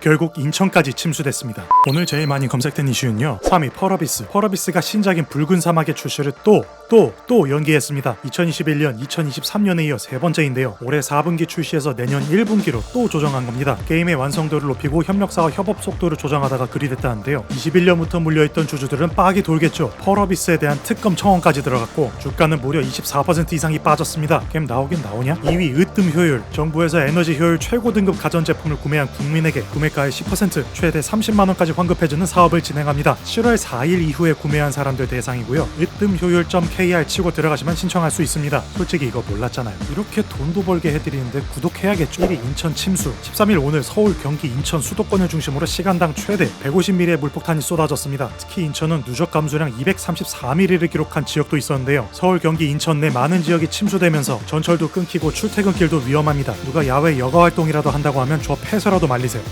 결국 인천까지 침수됐습니다. 오늘 제일 많이 검색된 이슈는요. 3위 펄어비스. 펄어비스가 신작인 붉은 사막의 출시를 또, 또, 또 연기했습니다. 2021년, 2023년에 이어 세 번째인데요. 올해 4분기 출시에서 내년 1분기로 또 조정한 겁니다. 게임의 완성도를 높이고 협력사와 협업 속도를 조정하다가 그리 됐다는데요. 21년부터 물려있던 주주들은 빡이 돌겠죠. 펄어비스에 대한 특검 청원까지 들어갔고 주가는 무려 24% 이상이 빠졌습니다. 게임 나오긴 나오냐? 2위 으뜸 효율. 정부에서 에너지 효율 최고 등급 가전제품을 구매한 국민에게 구매가의 10% 최대 30만 원까지 환급해주는 사업을 진행합니다. 7월 4일 이후에 구매한 사람들 대상이고요. 으뜸 효율 .kr 치고 들어가시면 신청할 수 있습니다. 솔직히 이거 몰랐잖아요. 이렇게 돈도 벌게 해드리는데 구독해야겠죠. 1위 인천 침수. 13일 오늘 서울, 경기, 인천 수도권을 중심으로 시간당 최대 150mm의 물폭탄이 쏟아졌습니다. 특히 인천은 누적 감수량 234mm를 기록한 지역도 있었는데요. 서울, 경기, 인천 내 많은 지역이 침수되면서 전철도 끊기고 출퇴근길도 위험합니다. 누가 야외 여가 활동이라도 한다고 하면 저 패서라도 말리세요.